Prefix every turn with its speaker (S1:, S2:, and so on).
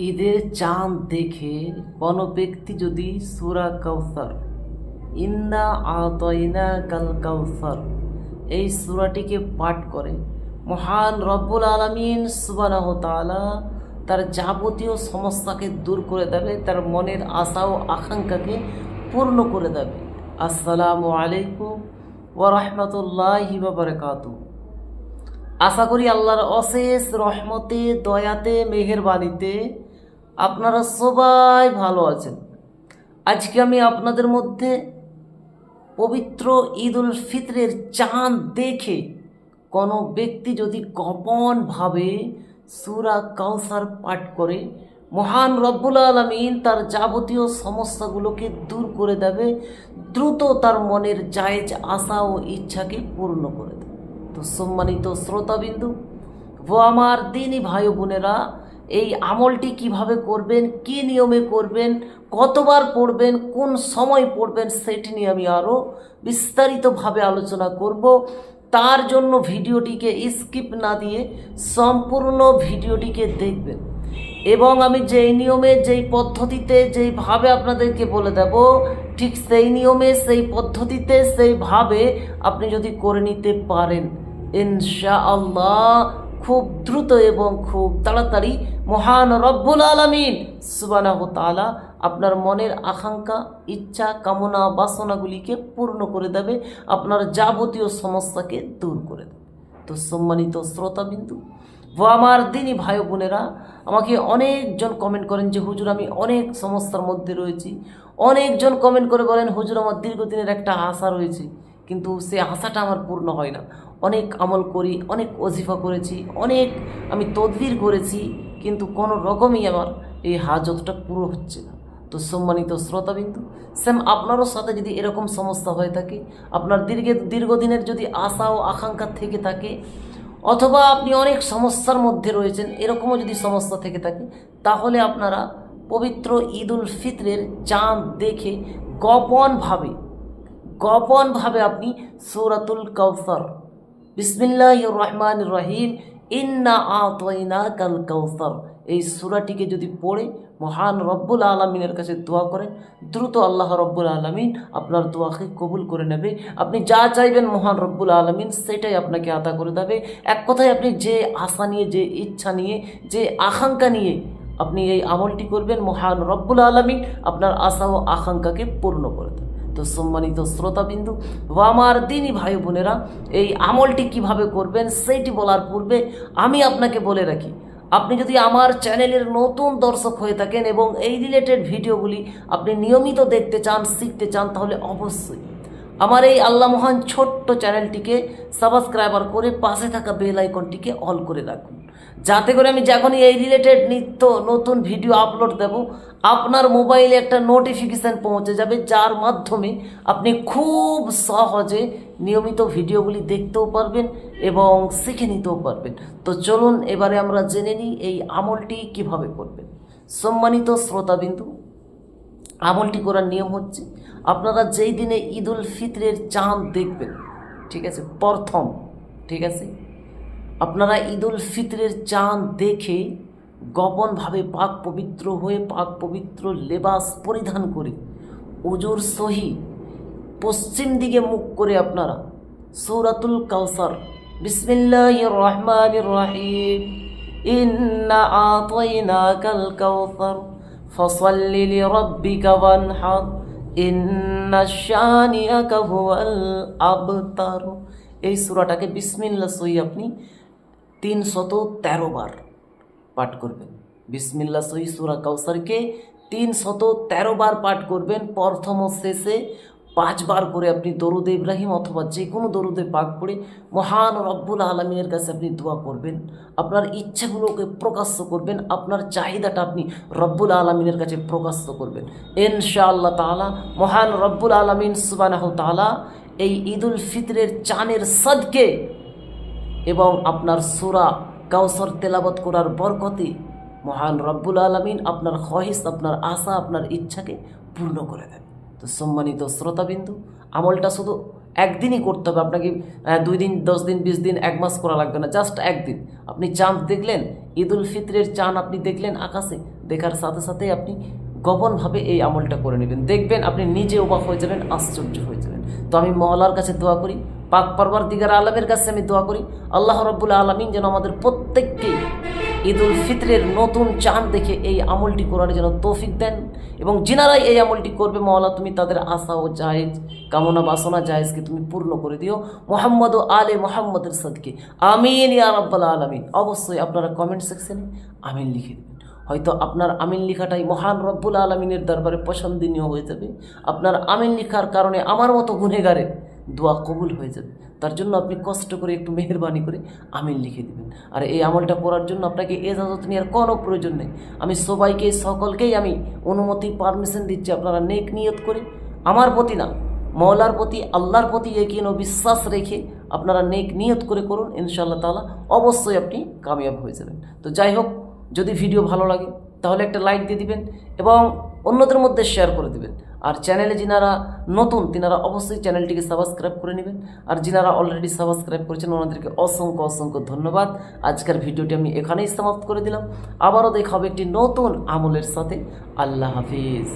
S1: ঈদের চাঁদ দেখে কোনো ব্যক্তি যদি সুরা কাউসার ইন্না আতইনা কাল কাউসার এই সুরাটিকে পাঠ করে, মহান রব্বুল আলমিন সুবানাহ তালা তার যাবতীয় সমস্যাকে দূর করে দেবে, তার মনের আশা ও আকাঙ্ক্ষাকে পূর্ণ করে দেবে। আসসালামু আলাইকুম ওরহমতুল্লাহি বাবরকাতুহ আশা করি আল্লাহর অশেষ রহমতে, দয়াতে, মেহেরবানিতে আপনারা সবাই ভালো আছেন। আজকে আমি আপনাদের মধ্যে পবিত্র ঈদ উল ফিতরের চাঁদ দেখে কোনো ব্যক্তি যদি গোপনভাবে সুরা কাউসার পাঠ করে, মহান রব্বুল আলমিন তার যাবতীয় সমস্যাগুলোকে দূর করে দেবে, দ্রুত তার মনের জায়েজ আশা ও ইচ্ছাকে পূর্ণ করে দেবে। তো সম্মানিত শ্রোতাবিন্দু, ও আমার দিনই ভাই বোনেরা এই আমলটি কীভাবে করবেন, কি নিয়মে করবেন, কতবার পড়বেন, কোন সময় পড়বেন সেটি নিয়ে আমি আরও বিস্তারিতভাবে আলোচনা করব। তার জন্য ভিডিওটিকে স্কিপ না দিয়ে সম্পূর্ণ ভিডিওটিকে দেখবেন। এবং আমি যেই নিয়মে, যেই পদ্ধতিতে, যেইভাবে আপনাদেরকে বলে দেব, ঠিক সেই নিয়মে, সেই পদ্ধতিতে, সেইভাবে আপনি যদি করে নিতে পারেন ইনশা আল্লাহ খুব দ্রুত এবং খুব তাড়াতাড়ি মহান রব্বুল আলমিন সুবানাহ তালা আপনার মনের আকাঙ্ক্ষা, ইচ্ছা, কামনা, বাসনাগুলিকে পূর্ণ করে দেবে, আপনার যাবতীয় সমস্যাকে দূর করে দেবে। তো সম্মানিত শ্রোতাবিন্দু ও আমার দিনই ভাই বোনেরা, আমাকে অনেকজন কমেন্ট করেন যে, হুজুর, আমি অনেক সমস্যার মধ্যে রয়েছি। অনেকজন কমেন্ট করে বলেন, হুজুর, আমার দীর্ঘদিনের একটা আশা রয়েছে। কিন্তু সে আশাটা আমার পূর্ণ হয় না। অনেক আমল করি, অনেক অজিফা করেছি, অনেক আমি তদবির করেছি, কিন্তু কোনো রকমই আমার এই হাজতটা পুরো হচ্ছে না। তো সম্মানিত শ্রোতাবিন্দু, সেম আপনারও সাথে যদি এরকম সমস্যা হয়ে থাকে, আপনার দীর্ঘ, দীর্ঘদিনের যদি আশা ও আকাঙ্ক্ষা থেকে থাকে, অথবা আপনি অনেক সমস্যার মধ্যে রয়েছেন, এরকমও যদি সমস্যা থেকে থাকে, তাহলে আপনারা পবিত্র ঈদ উল ফিতরের চাঁদ দেখে গোপনভাবে গোপনভাবে আপনি সৌরাতুল কৌসর বিসমিল্লাহ রহমান রহিম। ইন্না আতইনা কাল কৌসর এই সুরাটিকে যদি পড়ে, মহান রব্বুল আলমিনের কাছে দোয়া করেন, দ্রুত আল্লাহ রব্বুল আলমিন আপনার দোয়াকে কবুল করে নেবে। আপনি যা চাইবেন মহান রব্বুল আলমিন, সেটাই আপনাকে আদা করে দেবে। এক কথায় আপনি যে আশা নিয়ে, যে ইচ্ছা নিয়ে, যে আকাঙ্ক্ষা নিয়ে আপনি এই আমলটি করবেন, মহান রব্বুল আলমিন আপনার আশা ও আকাঙ্ক্ষাকে পূর্ণ করে দেবে। তো সম্মানিত শ্রোতাবিন্দু, ও আমার দিনই ভাই বোনেরা, এই আমলটি কীভাবে করবেন সেইটি বলার পূর্বে আমি আপনাকে বলে রাখি, আপনি যদি আমার চ্যানেলের নতুন দর্শক হয়ে থাকেন এবং এই রিলেটেড ভিডিওগুলি আপনি নিয়মিত দেখতে চান, শিখতে চান, তাহলে অবশ্যই আমার এই আল্লাহ মহান ছোট্ট চ্যানেলটিকে সাবস্ক্রাইবার করে পাশে থাকা বেল আইকনটিকে অল করে রাখুন। যাতে করে আমি যখনই এই রিলেটেড নিত্য নতুন ভিডিও আপলোড দেব, আপনার মোবাইলে একটা নোটিফিকেশান পৌঁছে যাবে, যার মাধ্যমে আপনি খুব সহজে নিয়মিত ভিডিওগুলি দেখতেও পারবেন এবং শিখে নিতেও পারবেন। তো চলুন, এবারে আমরা জেনে নিই এই আমলটি কীভাবে করবেন। সম্মানিত শ্রোতাবিন্দু আমলটি করার নিয়ম হচ্ছে আপনারা যেই দিনে ঈদ উল ফিতরের চাঁদ দেখবেন, ঠিক আছে, প্রথম, ঠিক আছে, আপনারা ঈদ উল ফিতরের চাঁদ দেখে গোপনভাবে পাক পবিত্র হয়ে পাক পবিত্র লেবাস পরিধান করে উজুর সহি পশ্চিম দিকে মুখ করে আপনারা সৌরাতুল কাউসার বিসমিল্লাহ রহমান রহিম, ইন্না আতইনা কাল কাউসার। فصل لربك وانحر إن شانئك هو الأبتر এই সূরাটাকে বিসমিল্লা সই আপনি তিন শত তেরো বার পাঠ করবেন বিসমিল্লা সই সূরা কাউসারকে তিন শত তেরো বার পাঠ করবেন প্রথম ও শেষে পাঁচবার করে আপনি দরুদ ইব্রাহিম অথবা যে কোনো দরুদে পাক পড়ে মহান রব্বুল আলমিনের কাছে আপনি দোয়া করবেন। আপনার ইচ্ছাগুলোকে প্রকাশ্য করবেন, আপনার চাহিদাটা আপনি রব্বুল আলমিনের কাছে প্রকাশ্য করবেন। ইনশাআল্লাহ তালা মহান রব্বুল আলমিন সুবানাহ তালা এই ঈদুল ফিতরের চানের সদকে এবং আপনার সুরা কাউসর তেলাবত করার বরকতে মহান রব্বুল আলমিন আপনার খহিস আপনার আশা, আপনার ইচ্ছাকে পূর্ণ করে দেন। তো সম্মানিত শ্রোতাবিন্দু, আমলটা শুধু একদিনই করতে হবে। আপনাকে দুই দিন, দশ দিন, বিশ দিন, এক মাস করা লাগবে না, জাস্ট একদিন। আপনি চাঁদ দেখলেন ঈদ উল ফিতরের চাঁদ আপনি দেখলেন আকাশে, দেখার সাথে সাথেই আপনি গোপনভাবে এই আমলটা করে নেবেন। দেখবেন আপনি নিজে অবাক হয়ে যাবেন, আশ্চর্য হয়ে যাবেন। তো আমি মহলার কাছে দোয়া করি, পাক পারবার দিগার আলমের কাছে আমি দোয়া করি, আল্লাহ রব্বুল আলমিন যেন আমাদের প্রত্যেককেই ঈদ উল ফিতরের নতুন চাঁদ দেখে এই আমলটি করার জন্য তৌফিক দেন এবং যিনারাই এই আমলটি করবে মহলা তুমি তাদের আশা ও জায়েজ কামনা বাসনা জায়েজকে তুমি পূর্ণ করে দিও। মোহাম্মদ ও আলে মোহাম্মদের সদকে। আমিন ইয়া রাব্বাল আলামিন। অবশ্যই আপনারা কমেন্ট সেকশনে আমিন লিখে দেবেন। হয়তো আপনার আমিন লেখাটাই মহান রব্বুল আলমিনের দরবারে পছন্দনীয় হয়ে যাবে। আপনার আমিন লেখার কারণে আমার মতো গুনেগারের দোয়া কবুল হয়ে যাবে। তার জন্য আপনি কষ্ট করে একটু মেহরবানি করে আমিন লিখে দিবেন। আর এই আমলটা করার জন্য আপনাকে এজাজত নেওয়ার কোনো প্রয়োজন নেই। আমি সবাইকে, সকলকেই আমি অনুমতি পারমিশন দিচ্ছি। আপনারা নেক নিয়ত করে আমার প্রতি না মৌলার প্রতি, আল্লাহর প্রতি একিন বিশ্বাস রেখে আপনারা নেক নিয়ত করে করুন। ইনশাআল্লাহ তাআলা অবশ্যই আপনি কামিয়াব হয়ে যাবেন। তো যাই হোক, যদি ভিডিও ভালো লাগে তাহলে একটা লাইক দিয়ে দিবেন এবং অন্যদের মধ্যে শেয়ার করে দিবেন। আর চ্যানেলে যিনারা নতুন, তিনারা অবশ্যই চ্যানেলটিকে সাবস্ক্রাইব করে নেবেন। আর যিনারা অলরেডি সাবস্ক্রাইব করেছেন, ওনাদেরকে অসংখ্য অসংখ্য ধন্যবাদ। আজকের ভিডিওটি আমি এখানেই সমাপ্ত করে দিলাম। আবারও দেখা হবে একটি নতুন আমলের সাথে। আল্লাহ হাফিজ।